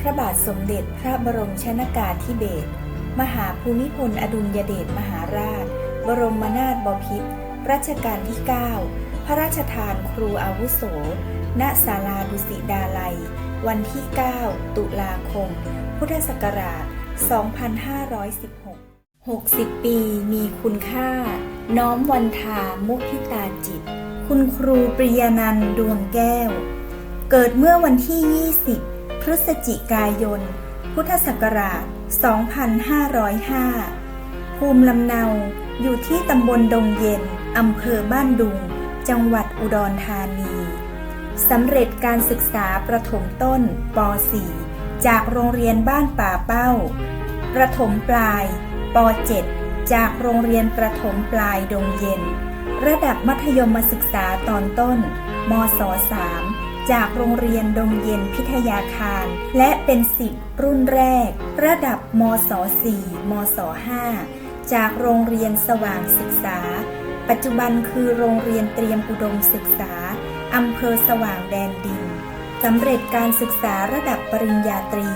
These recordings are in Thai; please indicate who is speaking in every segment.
Speaker 1: พระบาทสมเด็จพระบรมชนากาธิเบศรมหาภูมิพลอดุลยเดชมหาราช บรมนาถบพิตรรัชกาลที่ 9 พระราชทานครูอาวุโส ณศาลาดุสิดาลัย วันที่ 9 ตุลาคม พุทธศักราช 2516 60 ปีมีคุณค่า น้อมวันทามุทิตาจิต คุณครูปริยานันท์ดวงแก้ว เกิดเมื่อวันที่ 20 พฤศจิกายน พุทธศักราช 2505 ภูมิลำเนาอยู่ที่ตำบลดงเย็น อำเภอบ้านดุง จังหวัดอุดรธานี สำเร็จการศึกษาประถมต้นป .4 จากโรงเรียนบ้านป่าเป้า ประถมปลายป .7 จากโรงเรียนประถมปลายดงเย็น ระดับมัธยมศึกษาตอนต้น มศ 3 จากโรงเรียนดงเย็นพิทยาคาร และเป็นสิบรุ่นแรก ระดับมศ4มศ5จากโรงเรียนสว่างศึกษา ปัจจุบันคือโรงเรียนเตรียมอุดมศึกษาอำเภอสว่างแดนดินสำเร็จการศึกษาระดับปริญญาตรี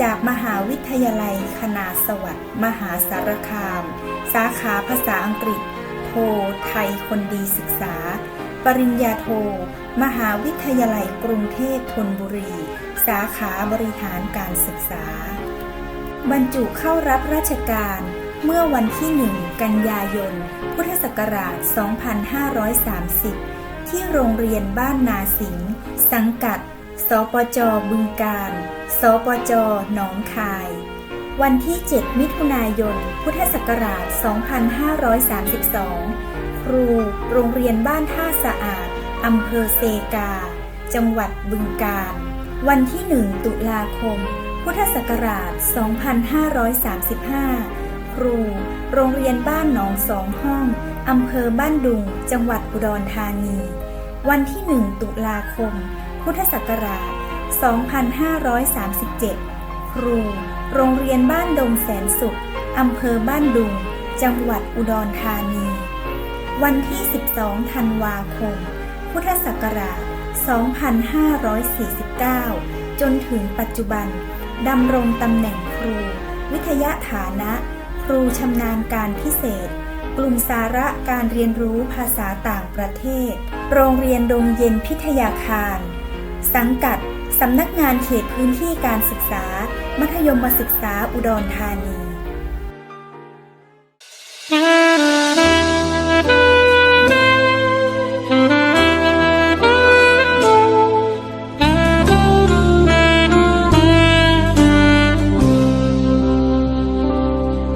Speaker 1: จากมหาวิทยาลัยคณาสวัสดิ์มหาสารคาม สาขาภาษาอังกฤษ โทไทยคนดีศึกษา ริญญาโท มหาวิทยาลัยกรุงเทพธนบุรี สาขาบริหารการศึกษา บรรจุเข้ารับราชการเมื่อวันที่ 1 กันยายน พุทธศักราช 2530 ที่โรงเรียนบ้านนาสิงห์สังกัด สปจ บึงการ สปจ หนองคาย วันที่ 7 มิถุนายน พุทธศักราช 2532 รู โรงเรียนบ้านท่าสะอาด อำเภอเซกา จังหวัดบึงการวันที่ 1 ตุลาคม พุทธศักราช 2535 ครู โรงเรียนบ้านหนองสองห้อง อำเภอบ้านดุง จังหวัดอุดรธานี วันที่ 1 ตุลาคม พุทธศักราช 2537 ครู โรงเรียนบ้านดงแสนสุข อำเภอบ้านดุง จังหวัดอุดรธานี วันที่ 12 ธันวาคม พุทธศักราช 2549 จนถึงปัจจุบันดำรงตำแหน่งครู วิทยาฐานะ ครูชำนาญการพิเศษ กลุ่มสาระการเรียนรู้ภาษาต่างประเทศ โรงเรียนดงเย็นพิทยาคาร สังกัดสำนักงานเขตพื้นที่การศึกษา มัธยมศึกษาอุดรธานี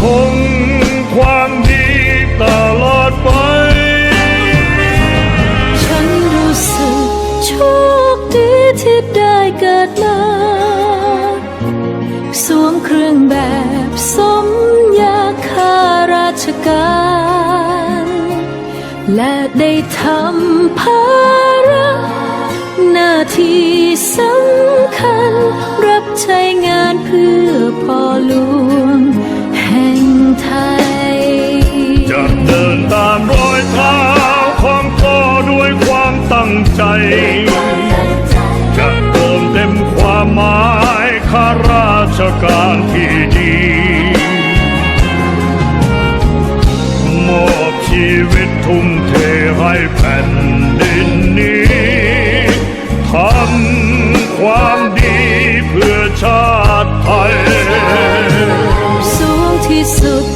Speaker 2: คงความดีตลอดไป
Speaker 3: ฉันรู้สึกโชคดีที่ได้เกิดมาสวมเครื่องแบบสมยาข้าราชการ และได้ทำภาระหน้าที่สำคัญ รับใช้งานเพื่อ
Speaker 2: ชการที่ดีมอบชีวิตทุ่มเทให้แผ่นดินนี้ทำความดีเพื่อชาติไทย
Speaker 3: สูงที่สุด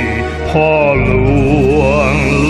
Speaker 2: 花落